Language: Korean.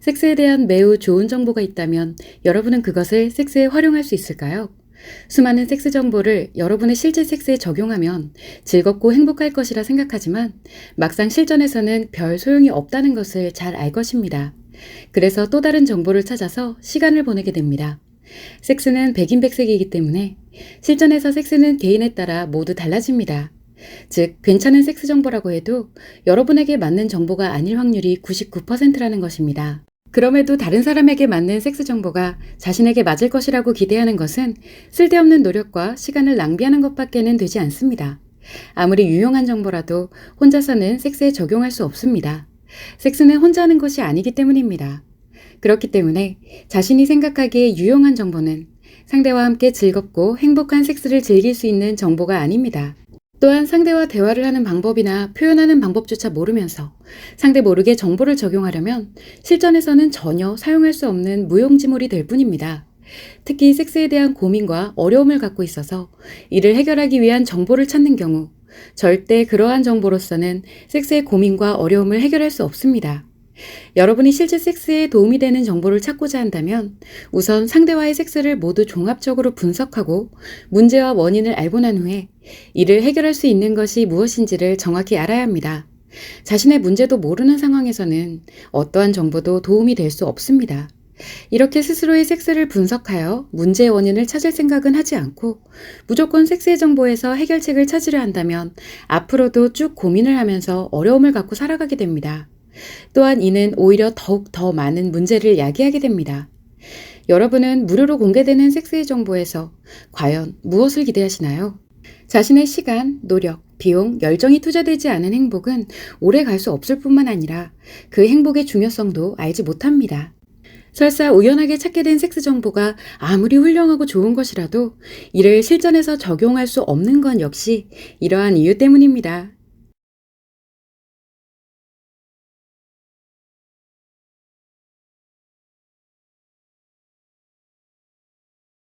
섹스에 대한 매우 좋은 정보가 있다면 여러분은 그것을 섹스에 활용할 수 있을까요? 수많은 섹스 정보를 여러분의 실제 섹스에 적용하면 즐겁고 행복할 것이라 생각하지만 막상 실전에서는 별 소용이 없다는 것을 잘 알 것입니다. 그래서 또 다른 정보를 찾아서 시간을 보내게 됩니다. 섹스는 백인백색이기 때문에 실전에서 섹스는 개인에 따라 모두 달라집니다. 즉, 괜찮은 섹스 정보라고 해도 여러분에게 맞는 정보가 아닐 확률이 99%라는 것입니다. 그럼에도 다른 사람에게 맞는 섹스 정보가 자신에게 맞을 것이라고 기대하는 것은 쓸데없는 노력과 시간을 낭비하는 것밖에는 되지 않습니다. 아무리 유용한 정보라도 혼자서는 섹스에 적용할 수 없습니다. 섹스는 혼자 하는 것이 아니기 때문입니다. 그렇기 때문에 자신이 생각하기에 유용한 정보는 상대와 함께 즐겁고 행복한 섹스를 즐길 수 있는 정보가 아닙니다. 또한 상대와 대화를 하는 방법이나 표현하는 방법조차 모르면서 상대 모르게 정보를 적용하려면 실전에서는 전혀 사용할 수 없는 무용지물이 될 뿐입니다. 특히 섹스에 대한 고민과 어려움을 갖고 있어서 이를 해결하기 위한 정보를 찾는 경우 절대 그러한 정보로서는 섹스의 고민과 어려움을 해결할 수 없습니다. 여러분이 실제 섹스에 도움이 되는 정보를 찾고자 한다면 우선 상대와의 섹스를 모두 종합적으로 분석하고 문제와 원인을 알고 난 후에 이를 해결할 수 있는 것이 무엇인지를 정확히 알아야 합니다. 자신의 문제도 모르는 상황에서는 어떠한 정보도 도움이 될 수 없습니다. 이렇게 스스로의 섹스를 분석하여 문제의 원인을 찾을 생각은 하지 않고 무조건 섹스의 정보에서 해결책을 찾으려 한다면 앞으로도 쭉 고민을 하면서 어려움을 갖고 살아가게 됩니다. 또한 이는 오히려 더욱 더 많은 문제를 야기하게 됩니다. 여러분은 무료로 공개되는 섹스의 정보에서 과연 무엇을 기대하시나요? 자신의 시간, 노력, 비용, 열정이 투자되지 않은 행복은 오래 갈 수 없을 뿐만 아니라 그 행복의 중요성도 알지 못합니다. 설사 우연하게 찾게 된 섹스 정보가 아무리 훌륭하고 좋은 것이라도 이를 실전에서 적용할 수 없는 건 역시 이러한 이유 때문입니다.